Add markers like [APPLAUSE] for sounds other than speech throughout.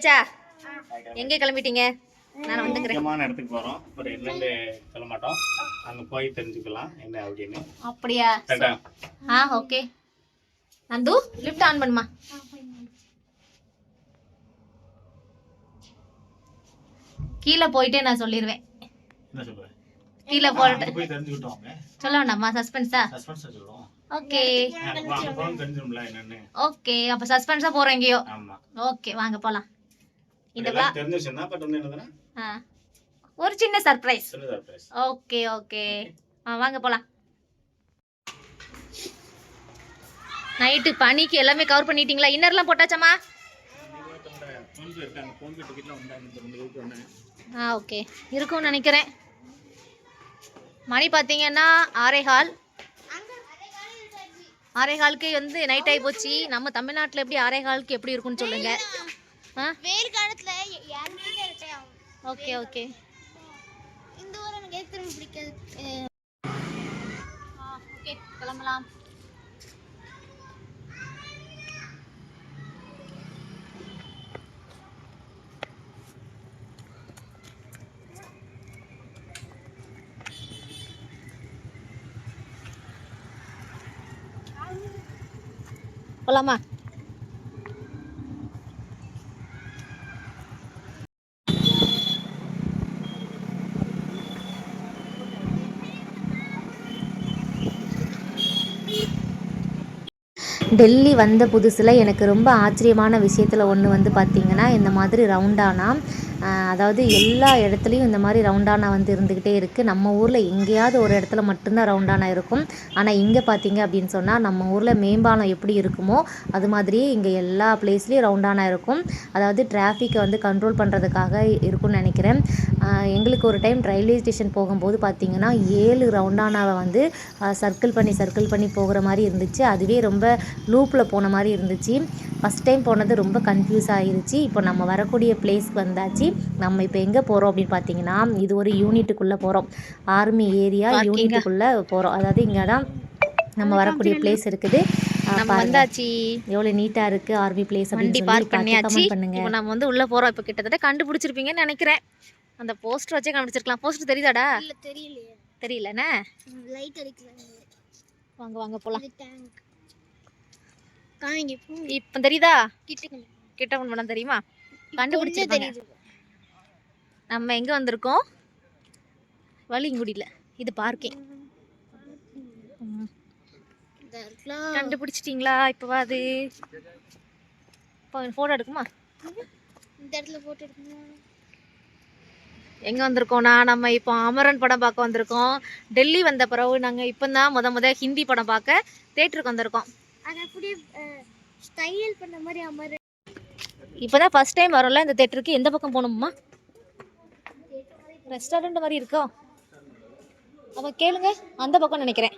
கிளம்பியாச்சா எங்கே கிளம்பிட்டீங்க? நான் வந்துக்கிறேன். முக்கியமான இடத்துக்கு போறோம். ஒரு என்னன்னு சொல்ல மாட்டோம். அங்க போய் தெரிஞ்சுக்கலாம். என்ன அப்படின்னு. அப்படியா? கரெக்டா ஆ? ஓகே. நந்து லிஃப்ட் ஆன் பண்ணுமா? கீழே போயிட்டே நான் சொல்லிடுவேன் என்ன சொல்றேன் கீழே போட்டு அங்க போய் தெரிஞ்சுக்கிட்டோம். சொல்ல வேண்டாமா? சஸ்பென்ஸா சஸ்பென்ஸ் சொல்லுவோம். ஓகே. ஓகே. அப்ப சஸ்பென்ஸா போறோம் எங்கேயோ. ஓகே வாங்க போலாம். இந்த ஒரு சின்ன சர்ப்ரைஸ் சின்ன சர்ப்ரைஸ் ஓகே ஓகே ஆ வாங்க போலாம். நைட்டு பனிக்கு எல்லாமே கவர் பண்ணிட்டீங்களா? இன்னர்லாம் போட்டாச்சாமா ஆ ஓகே இருக்கும்னு நினைக்கிறேன். மணி பார்த்தீங்கன்னா ஆரே ஹால் ஆரே ஹாலுக்கு வந்து நைட் ஆகி போச்சு. நம்ம தமிழ்நாட்டில் எப்படி ஆரே ஹாலுக்கு எப்படி இருக்கும்னு சொல்லுங்க. ஆ வெயில் காலத்துல யார் மணிக்கு ரிட்டையர் ஆகும் ஓகே ஓகே. இந்த ஊர் எனக்கு திரும்ப பிடிக்காது. ஓகே கிளம்பலாம். போலாமா? டெல்லி வந்த புதுசில் எனக்கு ரொம்ப ஆச்சரியமான விஷயத்தில் ஒன்று வந்து பார்த்திங்கன்னா இந்த மாதிரி ரவுண்டானா அதாவது எல்லா இடத்துலையும் இந்த மாதிரி ரவுண்டானா வந்து இருந்துக்கிட்டே இருக்குது நம்ம ஊரில் எங்கேயாவது ஒரு இடத்துல மட்டும்தான் ரவுண்டானா இருக்கும். ஆனால் இங்கே பார்த்தீங்க அப்படின்னு சொன்னால் நம்ம ஊரில் மேம்பாலம் எப்படி இருக்குமோ அது மாதிரியே இங்கே எல்லா பிளேஸ்லேயும் ரவுண்டானா இருக்கும். அதாவது டிராஃபிக்கை வந்து கண்ட்ரோல் பண்ணுறதுக்காக இருக்கும்னு நினைக்கிறேன். எங்களுக்கு ஒரு டைம் ரயில்வே ஸ்டேஷன் போகும்போது பார்த்திங்கன்னா ஏழு ரவுண்டானாவை வந்து சர்க்கிள் பண்ணி சர்க்கிள் பண்ணி போகிற மாதிரி இருந்துச்சு. அதுவே ரொம்ப லூப்பில் போன மாதிரி இருந்துச்சு. ஃபஸ்ட் டைம் போனது ரொம்ப கன்ஃபியூஸ் ஆயிருச்சு. இப்போ நம்ம வரக்கூடிய பிளேஸ்க்கு வந்தாச்சு. நம்ம இப்போ எங்கே போகிறோம் அப்படின்னு பார்த்தீங்கன்னா இது ஒரு யூனிட்டுக்குள்ளே போகிறோம் ஆர்மி ஏரியா யூனிட்டுக்குள்ளே போகிறோம் அதாவது இங்கே தான் நம்ம வரக்கூடிய பிளேஸ் இருக்குது. நம்ம வந்தாச்சு. எவ்வளோ நீட்டாக இருக்குது ஆர்மி பிளேஸ் வண்டி பார்க் பண்ணியாச்சு. பண்ணுங்க. நம்ம வந்து உள்ளே போகிறோம் இப்போ கிட்டத்தட்ட கண்டுபிடிச்சிருப்பீங்கன்னு நினைக்கிறேன். அந்த போஸ்டர் வச்சே கண்டுபிடிச்சிருக்கலாம் போஸ்டர் தெரியுதாடா? இல்ல தெரியலையே. தெரியலண்ணே லைட் அடிக்கிறாங்க வாங்க வாங்க போகலாம் இது டேங்க் காமிங்க பூ. இப்போ தெரியுதா? கிட்ட ஒன்று பண்ண தெரியுமா? தெரியுது. நம்ம எங்கே வந்திருக்கோம்? வழிங்குடியில் இது பார்க்கிங் கண்டுபிடிச்சிட்டிங்களா? இப்போ அது இப்போ ஃபோட்டோ எடுக்குமா? இந்த இடத்துல போட்டோ எடுக்கணும். எங்கே வந்திருக்கோம்னா நம்ம இப்போ அமரன் படம் பார்க்க வந்திருக்கோம். டெல்லி வந்த பிறகு நாங்கள் இப்போ தான் முத முத ஹிந்தி படம் பார்க்க தேட்டருக்கு வந்திருக்கோம். ஸ்டைல் பண்ண மாதிரி இப்போ தான் ஃபஸ்ட் டைம் வரோம்ல இந்த தேட்டருக்கு. எந்த பக்கம் போகணுமா ரெஸ்டாரண்ட் மாதிரி இருக்கோ? அப்போ கேளுங்க அந்த பக்கம் நினைக்கிறேன்.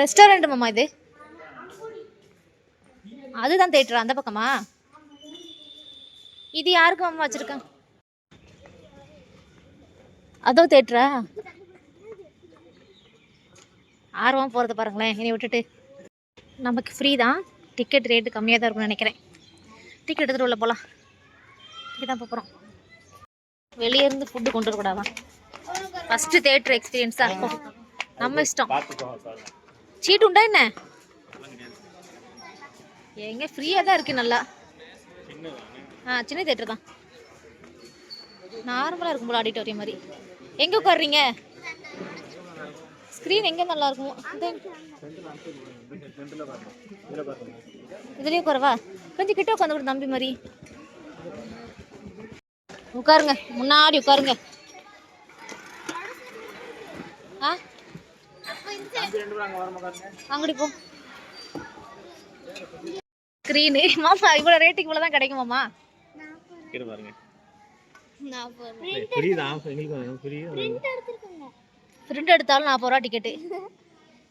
ரெஸ்டாரண்ட் மாமா இது? அதுதான் தேட்டரா? அந்த பக்கமா? இது யாருக்கு மாமா வச்சிருக்காங்க அதோ தேட்டரா? ஆர்வம் போகிறத பாருங்களேன். என்னை விட்டுட்டு. நமக்கு ஃப்ரீ தான். டிக்கெட் ரேட்டு கம்மியாக தான் இருக்கும்னு நினைக்கிறேன். டிக்கெட் எடுத்துகிட்டு உள்ள போகலாம் இங்கே தான் போகிறோம் வெளியே இருந்து ஃபுட்டு கொண்டு வரக்கூடாதான் ஃபஸ்ட்டு தேட்டர் எக்ஸ்பீரியன்ஸ் தான் இருக்கும். நம்ம இஷ்டம். பார்த்துக்கோ சார் சீட் உண்டா என்ன? எங்க? ஃப்ரீயாக தான் இருக்குது நல்லா. ஆ சின்ன தேட்டர் தான். நார்மலாக இருக்கும் போல ஆடிட்டோரியம் மாதிரி. எங்கே உட்காடுறீங்க ஸ்க்ரீன் எங்கே நல்லா இருக்கும்? இதுலயே உட்காரவா? கொஞ்சம் கிட்ட உட்காந்து கூட தம்பி மாதிரி. உட்காருங்க. முன்னாடி உட்காருங்க. ஆ? அங்கடி போ. ஸ்க்ரீனு [LAUGHS] மாமா இவ்வளோ ரேட்டுக்கு இவ்வளோ தான் கிடைக்குமாம்மா கீழே பாருங்க. பிரிண்ட் எடுத்தாலும் நாற்பது ரூபா டிக்கெட்டு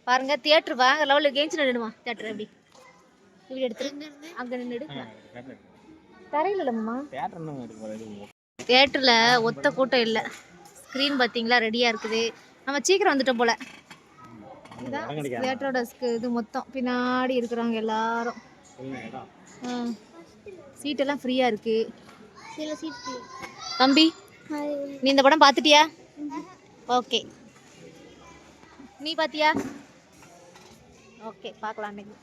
பாருங்க தியேட்டர் வாங்க லெவலில் கேஞ்சி நின்றுமா தியேட்டர் எப்படி? இப்படி எடுத்துரு. அங்கே நின்றுடு தரையில் இல்லைம்மா தியேட்டரில் ஒத்த கூட்டம் இல்லை. ஸ்க்ரீன் பார்த்தீங்களா ரெடியாக இருக்குது. நம்ம சீக்கிரம் வந்துட்டோம் போல. இதான் தியேட்டரோட இது மொத்தம். பின்னாடி இருக்கிறவங்க எல்லாரும். சீட்டெல்லாம் ஃப்ரீயாக இருக்கு. சில சீட் தம்பி நீ இந்த படம் பார்த்துட்டியா? ஓகே. நீ பார்த்தியா? ஓகே பார்க்கலாம் அன்னைக்கு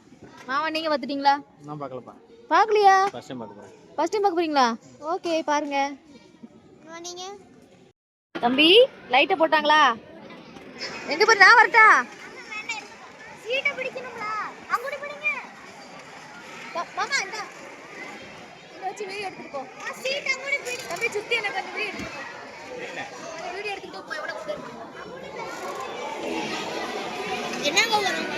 மாமா நீங்கள் பார்த்துட்டீங்களா? நான் பார்க்கலப்பா. பார்க்கலையா? ஃபர்ஸ்ட் டைம் பார்க்க போகிறேன் ஃபர்ஸ்ட் டைம் பார்க்க ஓகே பாருங்க. நீங்க? தம்பி லைட்டை போட்டாங்களா? எங்க போய் நான் வரட்டா? சீட்டை த- மாமா இந்த. இதை வச்சு வீடியோ எடுத்துட்டு போ. சீட் அங்கோடி பிடி தம்பி சுத்தி எனக்கு அந்த வீடியோ எடுத்துட்டு போ. வீடியோ எடுத்துட்டு போ எவ்வளோ என்னங்க வராங்க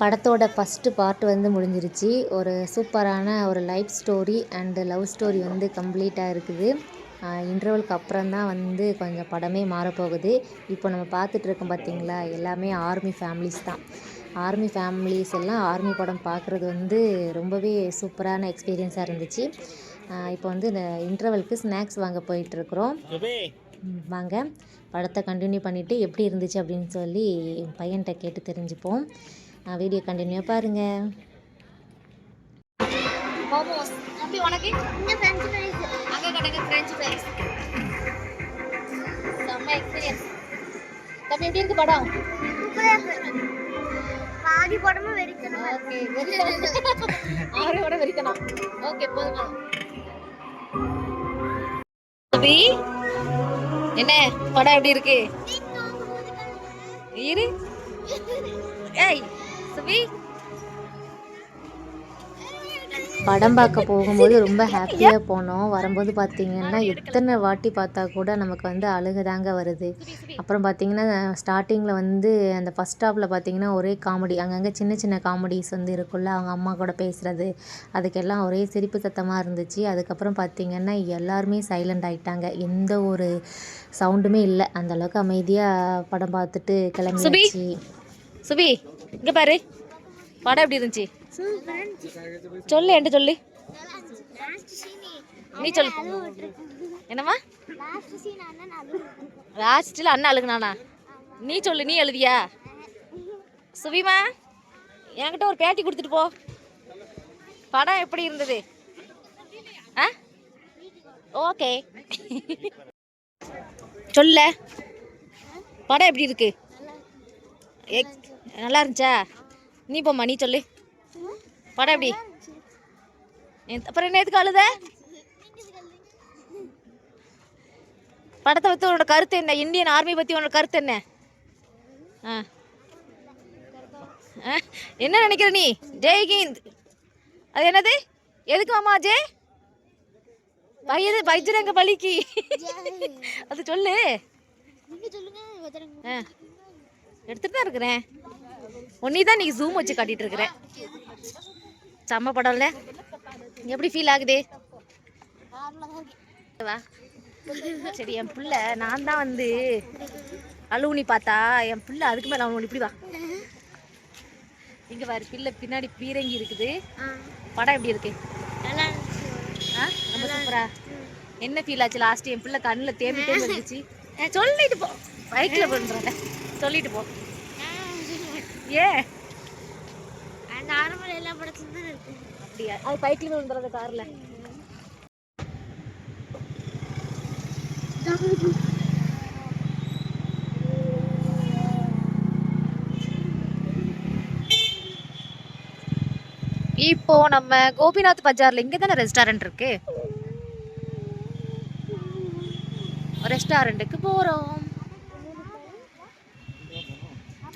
படத்தோட ஃபஸ்ட்டு பார்ட் வந்து முடிஞ்சிருச்சு. ஒரு சூப்பரான ஒரு life story and love story வந்து கம்ப்ளீட்டாக இருக்குது. இன்டர்வலுக்கு அப்புறம் தான் வந்து கொஞ்சம் படமே மாறப்போகுது. இப்போ நம்ம பார்த்துட்டு இருக்கோம் பார்த்தீங்களா எல்லாமே ஆர்மி ஃபேமிலிஸ் தான். ஆர்மி ஃபேமிலிஸ் எல்லாம் ஆர்மி படம் பார்க்குறது வந்து ரொம்பவே சூப்பரான எக்ஸ்பீரியன்ஸாக இருந்துச்சு. இப்போ வந்து இந்த இன்டர்வலுக்கு ஸ்நாக்ஸ் வாங்க போயிட்டுருக்குறோம். வாங்க. படத்தை கண்டினியூ பண்ணிவிட்டு எப்படி இருந்துச்சு அப்படின்னு சொல்லி என் பையன்கிட்ட கேட்டு தெரிஞ்சுப்போம். வீடியோ கண்டினியூ பாருங்கள் மோமோஸ் தம்பி உனக்கு? இந்த ஃப்ரெஞ்ச் ஃப்ரைஸ் அங்க கடைங்க ஃப்ரெஞ்ச் ஃப்ரைஸ் செம்ம எக்ஸ்பீரியன்ஸ் தம்பி எப்படி இருக்கு படம்? சூப்பரா இருக்கு. பாதி படமும் வெறிக்கணும் ஓகே ஆரோட வெறிக்கணும் ஓகே போதுமா. தம்பி என்ன? படம் எப்படி இருக்கு? இரு. ஏய் சுபி. படம் பார்க்க போகும்போது ரொம்ப ஹாப்பியாக போனோம். வரும்போது பார்த்திங்கன்னா எத்தனை வாட்டி பார்த்தா கூட நமக்கு வந்து அழுகுதாங்க வருது. அப்புறம் பார்த்திங்கன்னா ஸ்டார்டிங்கில் வந்து அந்த ஃபஸ்ட் ஸ்டாப்பில் பார்த்திங்கன்னா ஒரே காமெடி அங்கங்கே சின்ன சின்ன காமெடிஸ் வந்து இருக்குல்ல அவங்க அம்மா கூட பேசுகிறது அதுக்கெல்லாம் ஒரே சிரிப்பு சத்தமாக இருந்துச்சு. அதுக்கப்புறம் பார்த்திங்கன்னா எல்லாருமே சைலண்ட் ஆகிட்டாங்க எந்த ஒரு சவுண்டுமே இல்லை. அந்த அளவுக்கு அமைதியாக படம் பார்த்துட்டு கிளம்பிடுச்சு சுபி இங்கே பாரு. படம் எப்படி இருந்துச்சு? சொல்லு என்கிட்ட சொல்லு. நீ சொல்லு. என்னம்மா? லாஸ்ட்டில் அண்ணன் அழுகுனானா? நீ சொல்லு நீ எழுதியா? சுபிமா என்கிட்ட ஒரு பேட்டி கொடுத்துட்டு போ. படம் எப்படி இருந்தது? ஆ? ஓகே. சொல்ல. படம் எப்படி இருக்கு? நல்லா இருந்துச்சா? நீ போம்மா நீ சொல்லு. படம் எப்படி? அப்புறம் என்ன எதுக்கு அழுத? படத்தை பற்றி உன்னோட கருத்து என்ன? இந்தியன் ஆர்மி பற்றி உன்னோட கருத்து என்ன? ஆ. ஆ? என்ன நினைக்கிற நீ? ஜெய் ஹிந்த். அது என்னது? எதுக்கு மாமா ஜெய் வயது வைஜரங்க பலிக்கு அது சொல்லு. ஆ. எடுத்துட்டு தான் இருக்கிறேன். ஒன்னி தான் நீ ஜூம் வச்சு காட்டிட்டு இருக்கிறேன். செம்ம படம்ல. எப்படி ஃபீல் ஆகுது? வா. சரி என் பிள்ளை நான் தான் வந்து அழுவுனி பார்த்தா என் பிள்ளை அதுக்கு மேலே அவனு இப்படி வா. இங்க பாரு பிள்ளை பின்னாடி பீரங்கி இருக்குது. படம் எப்படி இருக்கு? ஆ ரொம்ப சூப்பரா. என்ன ஃபீல் ஆச்சு லாஸ்ட் என் பிள்ளை கண்ணில் தேம்பி தேம்பி இருந்துச்சு. சொல்லிட்டு போ. பைக்கில் பண்ணுறேன் சொல்லிட்டு போ. ஏன்? நார்மல் எல்லா படத்துலயும் தான் இருக்கு. அப்படியா? அது பைக்கில் வந்துடுறது காரில். இப்போ நம்ம கோபிநாத் பஜார்ல இங்க தானே ரெஸ்டாரண்ட் இருக்கு? ரெஸ்டாரண்ட்டுக்கு போறோம்.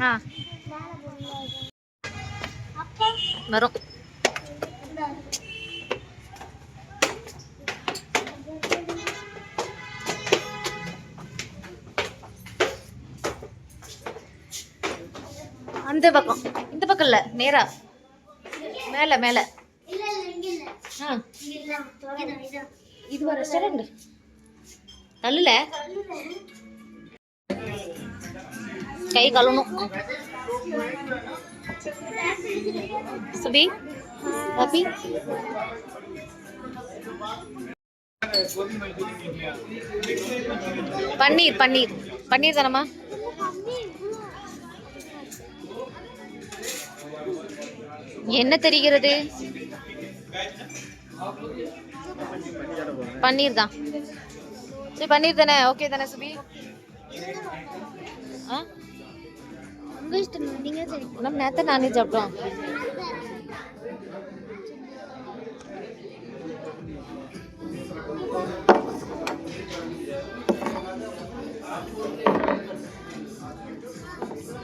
ஆ. வரும் அந்த பக்கம். இந்த பக்கம் இல்ல. நேரா. மேல மேல. இல்ல இல்ல ஆ இங்க இதான் ரெஸ்டாரண்ட் தள்ளுல. கை கழுவணும். சுபி ஹாப்பி பன்னீர் பன்னீர். பன்னீர் தானம்மா? என்ன தெரிகிறது? பன்னீர் தான். சரி பன்னீர் தானே? ஓகே தானே சுபி? ஆ? உங்க இஷ்டம் நீங்க சரி நம்ம நேற்று நானே சாப்பிட்டோம்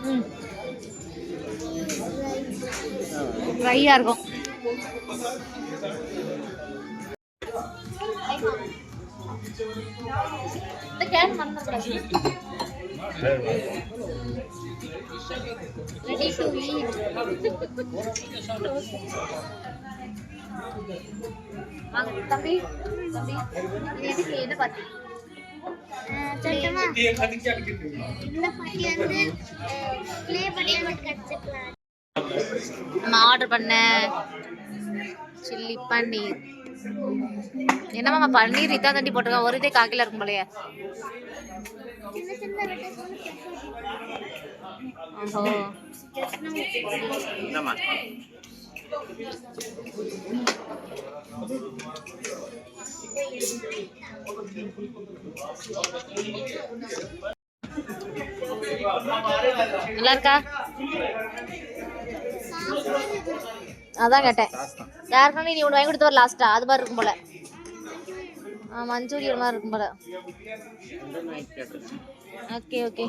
ம் ட்ரையாக இருக்கும் இந்த கேன் மறந்துடக்கூடாது ரெடி டு ஈட் வாங்க தம்பி. தம்பி எதுக்கு என்ன பார்த்து சொல்லட்டுமா இந்த பாட்டி வந்து ப்ளே பண்ணி மட்டும் கடிச்சிக்கலாம் நம்ம ஆர்டர் பண்ண சில்லி பன்னீர் என்னம்மா பன்னீர் இதான் தண்டி போட்டிருக்கோம் ஒரு இதே காக்கில இருக்கும் போலயே. நல்லா இருக்கா அதான் கேட்டேன். யாருக்கான நீ ஒன்று வாங்கி கொடுத்து வர லாஸ்ட்டா அது மாதிரி இருக்கும் போல. மஞ்சூரியன் மாதிரி இருக்கும் போல. Okay okay